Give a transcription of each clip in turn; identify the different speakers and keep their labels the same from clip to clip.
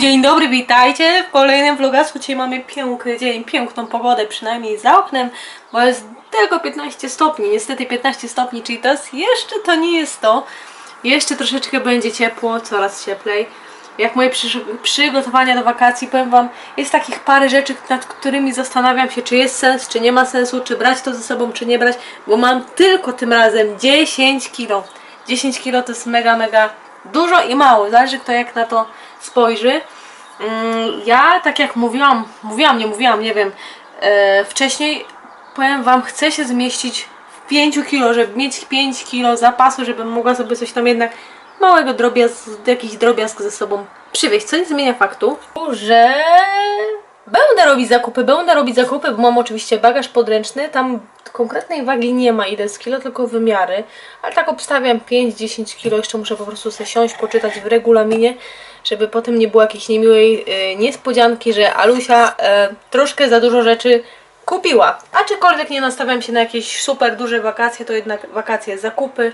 Speaker 1: dzień dobry, witajcie w kolejnym vlogasku. Dzisiaj mamy piękny dzień, piękną pogodę, przynajmniej za oknem, bo jest tylko 15 stopni, niestety 15 stopni, czyli to jest, jeszcze to nie jest to. Jeszcze troszeczkę będzie ciepło, coraz cieplej. Jak moje przy, przygotowania do wakacji, powiem Wam, jest takich parę rzeczy, nad którymi zastanawiam się, czy jest sens, czy nie ma sensu, czy brać to ze sobą, czy nie brać, bo mam tylko tym razem 10 kilo. 10 kilo to jest mega, mega dużo i mało, zależy kto jak na to spojrzy. Mm, Ja, tak jak mówiłam, mówiłam, nie mówiłam, nie wiem, e, wcześniej powiem Wam, chcę się zmieścić w 5 kilo, żeby mieć 5 kilo zapasu, żebym mogła sobie coś tam jednak małego drobiazg, jakiś drobiazg ze sobą przywieźć. Co nie zmienia faktu, że będę robić zakupy, będę robić zakupy, bo mam oczywiście bagaż podręczny, tam konkretnej wagi nie ma ile z kilo, tylko wymiary, ale tak obstawiam 5-10 kilo, jeszcze muszę po prostu sobie siąść, poczytać w regulaminie, żeby potem nie było jakiejś niemiłej y, niespodzianki, że Alusia y, troszkę za dużo rzeczy kupiła. Aczkolwiek nie nastawiam się na jakieś super duże wakacje, to jednak wakacje, zakupy,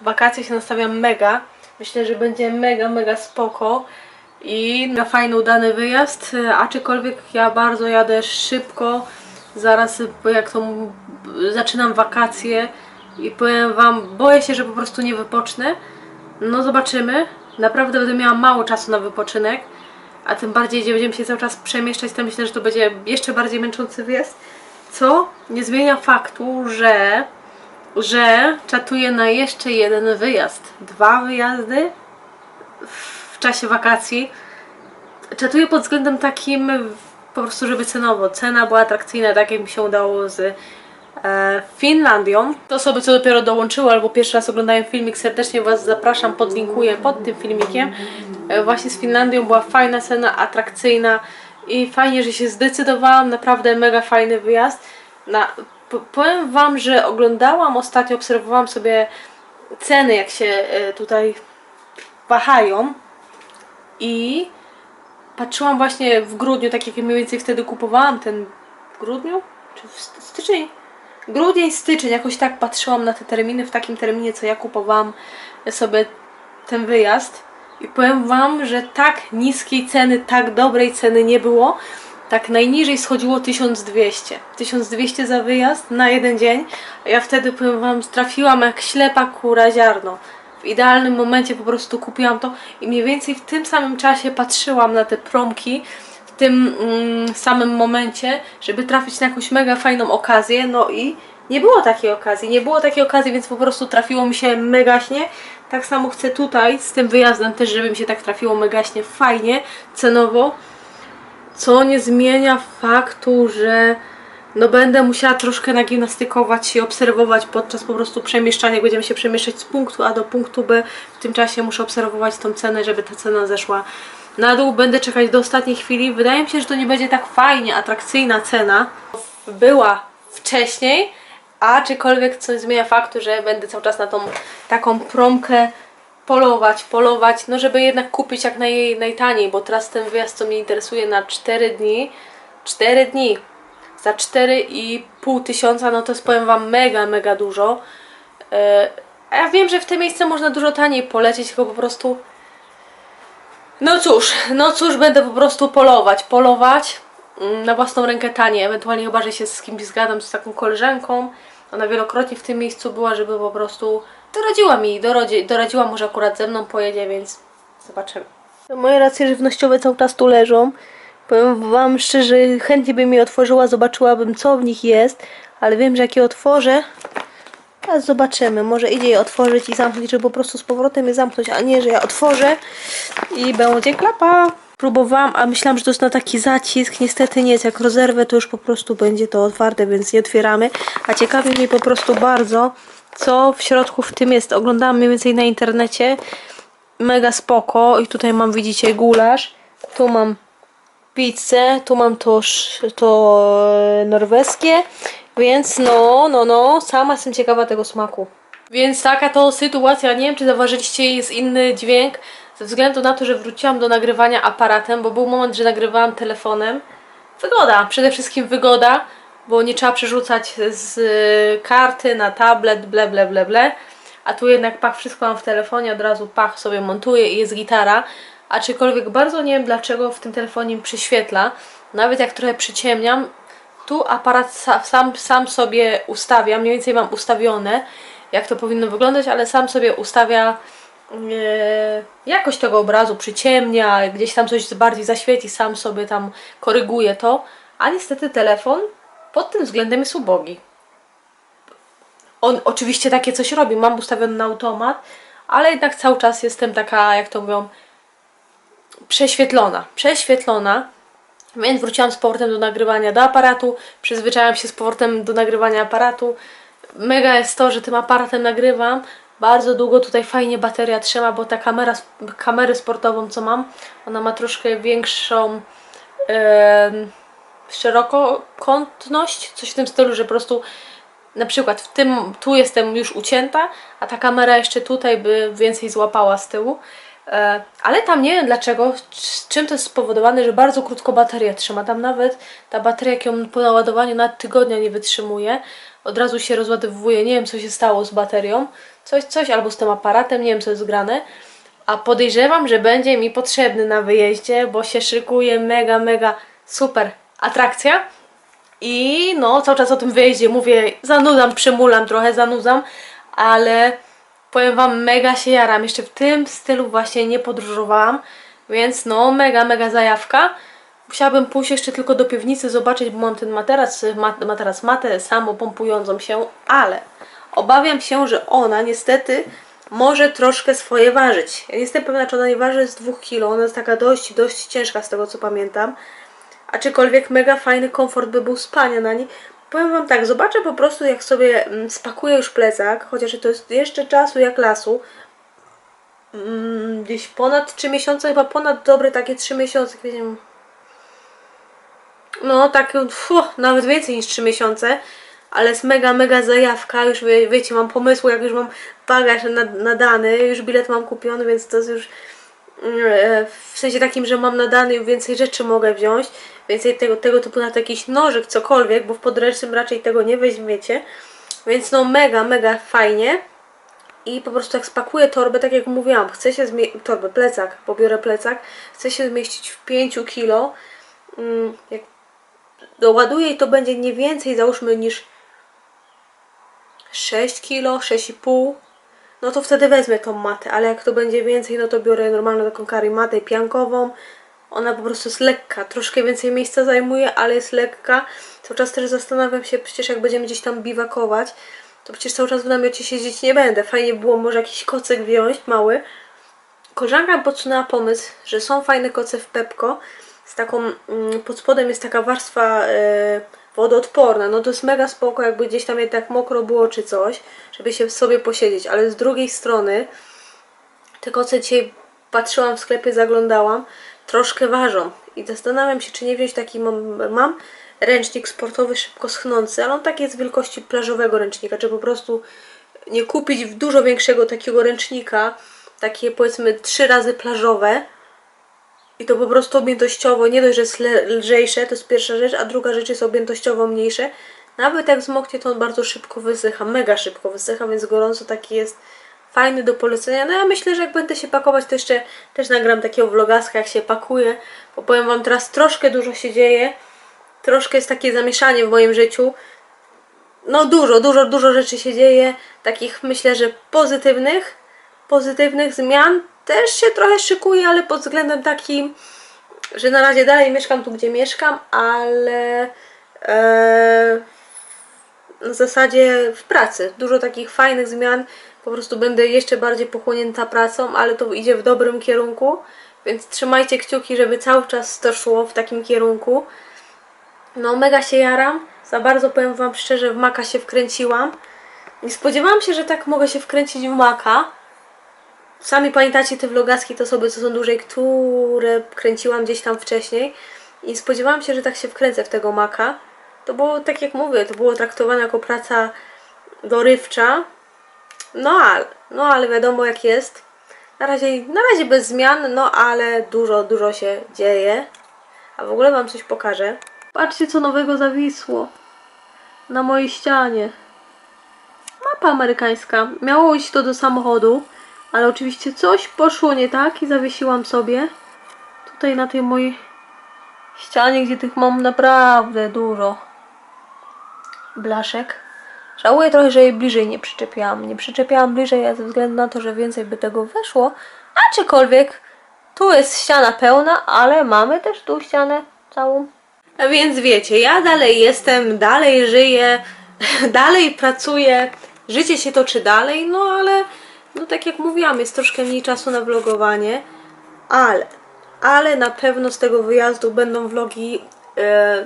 Speaker 1: wakacje się nastawiam mega. Myślę, że będzie mega, mega spoko i na fajny, udany wyjazd, y, aczkolwiek ja bardzo jadę szybko, zaraz y, jak to m- zaczynam wakacje i powiem Wam, boję się, że po prostu nie wypocznę. No zobaczymy. Naprawdę będę miała mało czasu na wypoczynek, a tym bardziej, gdzie będziemy się cały czas przemieszczać, to myślę, że to będzie jeszcze bardziej męczący wyjazd. Co nie zmienia faktu, że że czatuję na jeszcze jeden wyjazd. Dwa wyjazdy w czasie wakacji. Czatuję pod względem takim po prostu, żeby cenowo. Cena była atrakcyjna, tak jak mi się udało z Finlandią. To osoby, co dopiero dołączyły albo pierwszy raz oglądają filmik, serdecznie Was zapraszam, podlinkuję pod tym filmikiem. E, właśnie z Finlandią była fajna cena, atrakcyjna i fajnie, że się zdecydowałam. Naprawdę mega fajny wyjazd. Na, po- powiem Wam, że oglądałam ostatnio, obserwowałam sobie ceny, jak się e, tutaj wahają i patrzyłam właśnie w grudniu, tak jak mniej więcej wtedy kupowałam ten w grudniu? Czy w st- styczeń? Grudzień, styczeń, jakoś tak patrzyłam na te terminy, w takim terminie, co ja kupowałam sobie ten wyjazd. I powiem Wam, że tak niskiej ceny, tak dobrej ceny nie było. Tak najniżej schodziło 1200. 1200 za wyjazd na jeden dzień. Ja wtedy, powiem Wam, trafiłam jak ślepa kura ziarno. W idealnym momencie po prostu kupiłam to i mniej więcej w tym samym czasie patrzyłam na te promki, tym mm, samym momencie, żeby trafić na jakąś mega fajną okazję. No i nie było takiej okazji, nie było takiej okazji, więc po prostu trafiło mi się megaśnie. Tak samo chcę tutaj z tym wyjazdem też, żeby mi się tak trafiło megaśnie fajnie, cenowo co nie zmienia faktu, że no będę musiała troszkę nagimnastykować się, obserwować podczas po prostu przemieszczania, jak będziemy się przemieszczać z punktu A do punktu B. W tym czasie muszę obserwować tą cenę, żeby ta cena zeszła na dół. Będę czekać do ostatniej chwili. Wydaje mi się, że to nie będzie tak fajnie, atrakcyjna cena. Była wcześniej, aczkolwiek coś zmienia faktu, że będę cały czas na tą taką promkę polować, polować, no żeby jednak kupić jak naj, najtaniej, bo teraz ten wyjazd, co mnie interesuje na 4 dni, 4 dni, za 4,5 tysiąca, no to jest powiem Wam mega, mega dużo. E, A ja wiem, że w te miejsce można dużo taniej polecieć, tylko po prostu no cóż, no cóż, będę po prostu polować, polować mm, na własną rękę tanie, ewentualnie chyba, że się z kimś zgadam, z taką koleżanką. Ona wielokrotnie w tym miejscu była, żeby po prostu doradziła mi, dorodzi, doradziła, może akurat ze mną pojedzie, więc zobaczymy. Moje racje żywnościowe cały czas tu leżą. Powiem Wam szczerze, chętnie bym je otworzyła, zobaczyłabym co w nich jest, ale wiem, że jak je otworzę, a zobaczymy, może idzie je otworzyć i zamknąć, żeby po prostu z powrotem je zamknąć, a nie, że ja otworzę i będzie klapa. Próbowałam, a myślałam, że to jest na taki zacisk. Niestety nie jest. Jak rozerwę, to już po prostu będzie to otwarte, więc nie otwieramy. A ciekawi mnie po prostu bardzo, co w środku w tym jest. Oglądałam mniej więcej na internecie. Mega spoko. I tutaj mam, widzicie, gulasz. Tu mam pizzę, tu mam to, to e, norweskie, więc no, no, no, sama jestem ciekawa tego smaku. Więc taka to sytuacja, nie wiem czy zauważyliście, jest inny dźwięk, ze względu na to, że wróciłam do nagrywania aparatem, bo był moment, że nagrywałam telefonem. Wygoda, przede wszystkim wygoda, bo nie trzeba przerzucać z karty na tablet, ble, ble, ble, ble. A tu jednak pach, wszystko mam w telefonie, od razu pach sobie montuję i jest gitara. aczkolwiek bardzo nie wiem dlaczego w tym telefonie mi przyświetla. Nawet jak trochę przyciemniam, tu aparat sa, sam, sam sobie ustawia, mniej więcej mam ustawione, jak to powinno wyglądać, ale sam sobie ustawia e, jakość tego obrazu, przyciemnia, gdzieś tam coś bardziej zaświeci, sam sobie tam koryguje to, a niestety telefon pod tym względem jest ubogi. On oczywiście takie coś robi, mam ustawiony na automat, ale jednak cały czas jestem taka, jak to mówią, prześwietlona. Prześwietlona. Więc wróciłam z powrotem do nagrywania do aparatu, przyzwyczaiłam się z powrotem do nagrywania aparatu. Mega jest to, że tym aparatem nagrywam. Bardzo długo tutaj fajnie bateria trzyma, bo ta kamera, kamerę sportową co mam, ona ma troszkę większą em, szerokokątność, coś w tym stylu, że po prostu na przykład w tym, tu jestem już ucięta, a ta kamera jeszcze tutaj by więcej złapała z tyłu. E, Ale tam nie wiem dlaczego, z czym to jest spowodowane, że bardzo krótko bateria trzyma. Tam nawet ta bateria, jak ją po naładowaniu na tygodnia nie wytrzymuje, od razu się rozładowuje. Nie wiem, co się stało z baterią. Coś, coś albo z tym aparatem, nie wiem, co jest grane. A podejrzewam, że będzie mi potrzebny na wyjeździe, bo się szykuje mega, mega super atrakcja. I no, cały czas o tym wyjeździe mówię, zanudzam, przymulam trochę, zanudzam, ale powiem Wam, mega się jaram. Jeszcze w tym stylu właśnie nie podróżowałam, więc no, mega, mega zajawka. Musiałabym pójść jeszcze tylko do piwnicy, zobaczyć, bo mam ten materac, mat, materac matę samo pompującą się, ale obawiam się, że ona niestety może troszkę swoje ważyć. Ja nie jestem pewna, czy ona nie waży z 2 kg, ona jest taka dość, dość ciężka z tego co pamiętam. Aczkolwiek mega fajny komfort by był spania na niej. Powiem Wam tak, zobaczę po prostu jak sobie mm, spakuję już plecak, chociaż to jest jeszcze czasu jak lasu. Mm, Gdzieś ponad 3 miesiące, chyba ponad dobre takie 3 miesiące, nie. No tak, fu, nawet więcej niż 3 miesiące. Ale jest mega, mega zajawka. Już wie, wiecie, mam pomysły, jak już mam bagaż nad- nadany, już bilet mam kupiony, więc to jest już e, w sensie takim, że mam nadany i więcej rzeczy mogę wziąć, więcej tego, tego typu na jakiś nożyk, cokolwiek, bo w podręcznym raczej tego nie weźmiecie. Więc no mega, mega fajnie. I po prostu jak spakuję torbę, tak jak mówiłam, chcę się zmieścić, torbę, plecak, pobiorę plecak, chcę się zmieścić w 5 kilo. Mm, Jak doładuję i to będzie nie więcej, załóżmy, niż 6 kilo, 6,5 no to wtedy wezmę tą matę, ale jak to będzie więcej, no to biorę normalną taką karimatę piankową. Ona po prostu jest lekka, troszkę więcej miejsca zajmuje, ale jest lekka. Cały czas też zastanawiam się, przecież jak będziemy gdzieś tam biwakować, to przecież cały czas w namiocie siedzieć nie będę. Fajnie było może jakiś kocyk wziąć, mały. Koleżanka podsunęła pomysł, że są fajne koce w Pepko. Z taką, mm, pod spodem jest taka warstwa e, wodoodporna. No to jest mega spoko, jakby gdzieś tam jednak mokro było czy coś, żeby się sobie posiedzieć. Ale z drugiej strony, te koce dzisiaj patrzyłam w sklepie, zaglądałam, troszkę ważą. I zastanawiam się, czy nie wziąć taki, mam, mam ręcznik sportowy szybko schnący, ale on taki jest wielkości plażowego ręcznika, czy po prostu nie kupić w dużo większego takiego ręcznika, takie powiedzmy trzy razy plażowe, i to po prostu objętościowo, nie dość, że jest lżejsze, to jest pierwsza rzecz, a druga rzecz jest objętościowo mniejsze. Nawet jak zmoknie, to on bardzo szybko wysycha, mega szybko wysycha, więc gorąco taki jest fajny do polecenia. No ja myślę, że jak będę się pakować, to jeszcze też nagram takiego vlogaska, jak się pakuję, bo powiem Wam, teraz troszkę dużo się dzieje, troszkę jest takie zamieszanie w moim życiu. No dużo, dużo, dużo rzeczy się dzieje, takich myślę, że pozytywnych, pozytywnych zmian. Też się trochę szykuję, ale pod względem takim, że na razie dalej mieszkam tu, gdzie mieszkam, ale e, w zasadzie w pracy. Dużo takich fajnych zmian. Po prostu będę jeszcze bardziej pochłonięta pracą, ale to idzie w dobrym kierunku. Więc trzymajcie kciuki, żeby cały czas to szło w takim kierunku. No, mega się jaram. Za bardzo powiem Wam szczerze, w maka się wkręciłam. Nie spodziewałam się, że tak mogę się wkręcić w maka. Sami pamiętacie te vlogaski, to osoby, co są dłużej, które kręciłam gdzieś tam wcześniej. I spodziewałam się, że tak się wkręcę w tego maka. To było, tak jak mówię, to było traktowane jako praca dorywcza. No ale, no ale wiadomo jak jest. Na razie, na razie bez zmian, no ale dużo, dużo się dzieje. A w ogóle Wam coś pokażę. Patrzcie, co nowego zawisło na mojej ścianie. Mapa amerykańska. Miało iść to do samochodu, ale oczywiście coś poszło nie tak i zawiesiłam sobie. tutaj na tej mojej ścianie, gdzie tych mam naprawdę dużo blaszek. Żałuję trochę, że jej bliżej nie przyczepiałam. Nie przyczepiałam bliżej ze względu na to, że więcej by tego weszło. Aczkolwiek tu jest ściana pełna, ale mamy też tu ścianę całą. A więc wiecie, ja dalej jestem, dalej żyję, dalej pracuję, życie się toczy dalej, no ale no tak jak mówiłam, jest troszkę mniej czasu na vlogowanie, ale, ale na pewno z tego wyjazdu będą vlogi, e,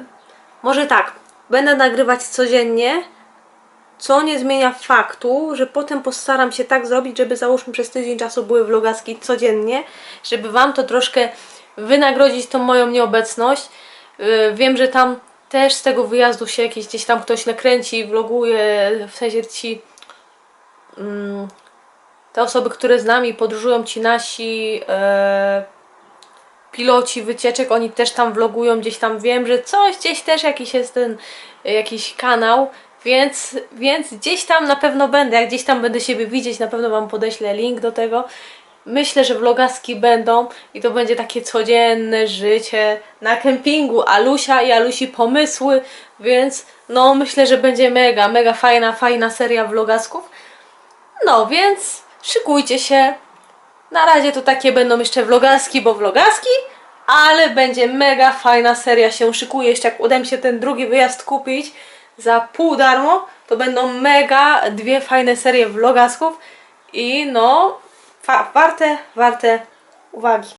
Speaker 1: może tak, będę nagrywać codziennie, co nie zmienia faktu, że potem postaram się tak zrobić, żeby załóżmy przez tydzień czasu były vlogaski codziennie, żeby Wam to troszkę wynagrodzić tą moją nieobecność. Yy, Wiem, że tam też z tego wyjazdu się jakiś gdzieś tam ktoś nakręci, vloguje, w sensie ci mm, te osoby, które z nami podróżują, ci nasi e, piloci wycieczek, oni też tam vlogują, gdzieś tam wiem, że coś gdzieś też jakiś jest ten jakiś kanał, więc, więc gdzieś tam na pewno będę, jak gdzieś tam będę siebie widzieć, na pewno Wam podeślę link do tego. Myślę, że vlogaski będą i to będzie takie codzienne życie na kempingu Alusia i Alusi pomysły, więc no myślę, że będzie mega, mega fajna, fajna seria vlogasków. No więc szykujcie się. Na razie to takie będą jeszcze vlogaski, bo vlogaski, ale będzie mega fajna seria się szykuje. Jeszcze jak uda mi się ten drugi wyjazd kupić za pół darmo, to będą mega dwie fajne serie vlogasków i no warte, warte uwagi.